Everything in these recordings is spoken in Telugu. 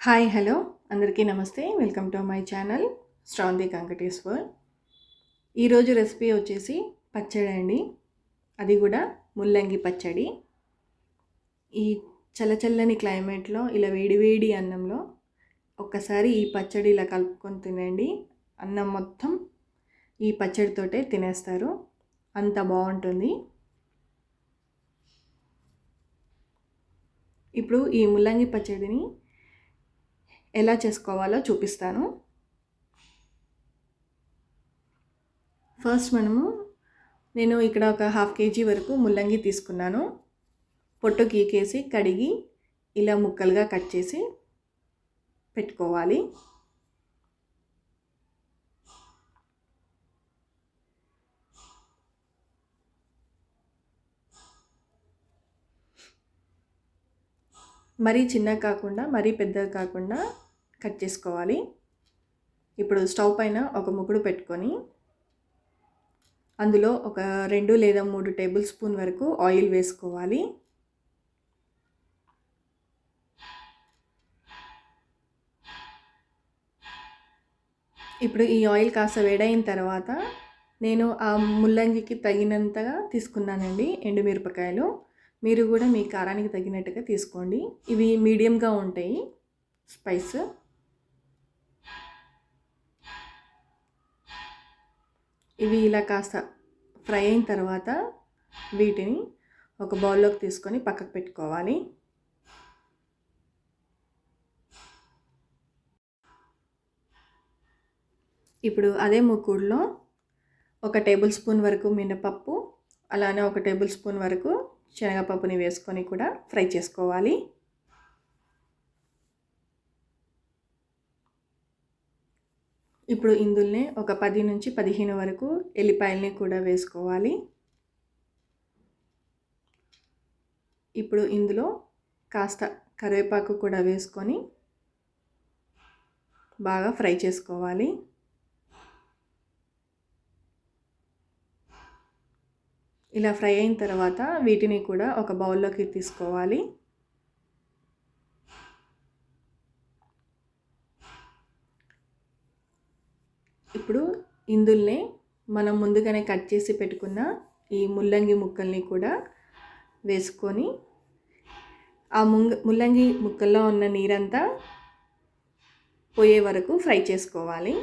Hi hello. అందరికీ నమస్తే. Welcome to my channel Shravanthi Venkateshwar. ఈరోజు రెసిపీ వచ్చేసి పచ్చడి అండి. అది కూడా ముల్లంగి పచ్చడి. ఈ చల్లచల్లని క్లైమేట్లో ఇలా వేడివేడి అన్నంలో ఒక్కసారి ఈ పచ్చడి ఇలా కలుపుకొని తినండి. అన్నం మొత్తం ఈ పచ్చడితోటే తినేస్తారు. అంత బాగుంటుంది. ఇప్పుడు ఈ ముల్లంగి పచ్చడిని ఎలా చేసుకోవాలో చూపిస్తాను. ఫస్ట్ మనము నేను ఇక్కడ ఒక హాఫ్ కేజీ వరకు ముల్లంగి తీసుకున్నాను. పొట్టు గీకేసి కడిగి ఇలా ముక్కలుగా కట్ చేసి పెట్టుకోవాలి. మరీ చిన్నగా కాకుండా మరీ పెద్దగా కాకుండా కట్ చేసుకోవాలి. ఇప్పుడు స్టవ్ పైన ఒక ముగ్గుడు పెట్టుకొని అందులో ఒక రెండు లేదా మూడు టేబుల్ స్పూన్ వరకు ఆయిల్ వేసుకోవాలి. ఇప్పుడు ఈ ఆయిల్ కాస్త వేడైన తర్వాత నేను ఆ ముల్లంగికి తగినంతగా తీసుకున్నానండి ఎండుమిరపకాయలు. మీరు కూడా మీ కారానికి తగినట్టుగా తీసుకోండి. ఇవి మీడియంగా ఉంటాయి. స్పైస్. ఇవి ఇలా కాస్త ఫ్రై అయిన తర్వాత వీటిని ఒక బౌల్లోకి తీసుకొని పక్కకు పెట్టుకోవాలి. ఇప్పుడు అదే ముక్కుడులో ఒక టేబుల్ స్పూన్ వరకు మినపప్పు అలానే ఒక టేబుల్ స్పూన్ వరకు శనగపప్పుని వేసుకొని కూడా ఫ్రై చేసుకోవాలి. ఇప్పుడు ఇందులోనే ఒక పది నుంచి పదిహేను వరకు ఎల్లిపాయల్ని కూడా వేసుకోవాలి. ఇప్పుడు ఇందులో కాస్త కరివేపాకు కూడా వేసుకొని బాగా ఫ్రై చేసుకోవాలి. ఇలా ఫ్రై అయిన తర్వాత వీటిని కూడా ఒక బౌల్లోకి తీసుకోవాలి. ఇప్పుడు ఇందుల్నే మనం ముందుగానే కట్ చేసి పెట్టుకున్న ఈ ముల్లంగి ముక్కల్ని కూడా వేసుకొని ఆ ముంగ ముల్లంగి ముక్కల్లో ఉన్న నీరంతా పోయే వరకు ఫ్రై చేసుకోవాలి.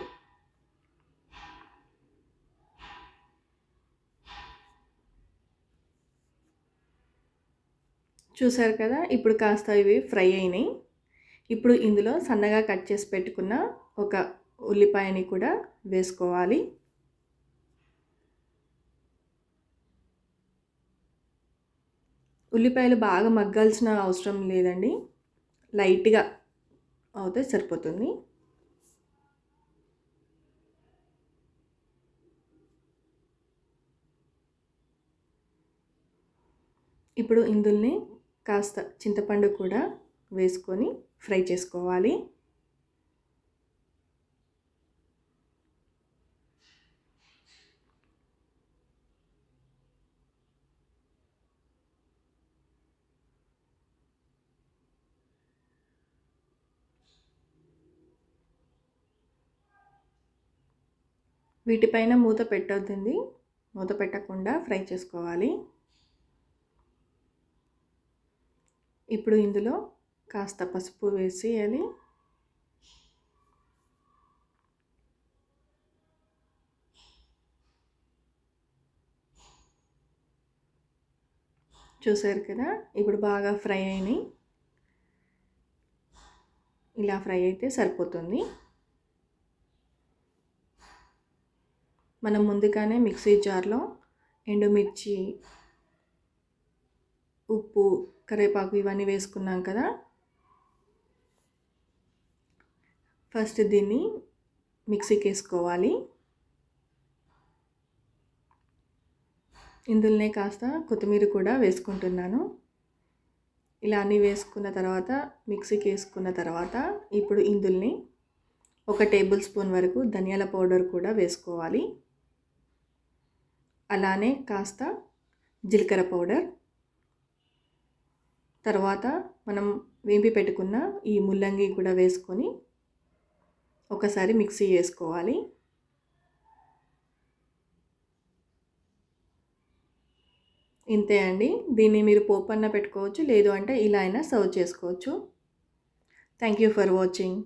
చూసారు కదా? ఇప్పుడు కాస్త ఇవి ఫ్రై అయినాయి. ఇప్పుడు ఇందులో సన్నగా కట్ చేసి పెట్టుకున్న ఒక ఉల్లిపాయని కూడా వేసుకోవాలి. ఉల్లిపాయలు బాగా మగ్గాల్సిన అవసరం లేదండి. లైట్గా అవుతే సరిపోతుంది. ఇప్పుడు ఇందుల్ని కాస్త చింతపండు కూడా వేసుకొని ఫ్రై చేసుకోవాలి. వీటిపైన మూత పెట్టవుతుంది మూత పెట్టకుండా ఫ్రై చేసుకోవాలి. ఇప్పుడు ఇందులో కాస్త పసుపు వేసేయాలి. చూసారు కదా? ఇప్పుడు బాగా ఫ్రై అయినాయి. ఇలా ఫ్రై అయితే సరిపోతుంది. మనం ముందుగానే మిక్సీ జార్లో ఎండుమిర్చి ఉప్పు కరివేపాకు ఇవన్నీ వేసుకున్నాం కదా. ఫస్ట్ దీన్ని మిక్సీకి వేసుకోవాలి. ఇందులోనే కాస్త కొత్తిమీర కూడా వేసుకుంటున్నాను. ఇలా అన్నీ వేసుకున్న తర్వాత మిక్సీకి వేసుకున్న తర్వాత ఇప్పుడు ఇందుల్ని ఒక టేబుల్ స్పూన్ వరకు ధనియాల పౌడర్ కూడా వేసుకోవాలి. అలానే కాస్త జీలకర్ర పౌడర్ తర్వాత మనం వేంపి పెట్టుకున్న ఈ ముల్లంగి కూడా వేసుకొని ఒకసారి మిక్సీ చేసుకోవాలి. ఇంతే అండి. దీన్ని మీరు పోపన్న పెట్టుకోవచ్చు లేదు అంటే ఇలా అయినా సర్వ్ చేసుకోవచ్చు. Thank you for watching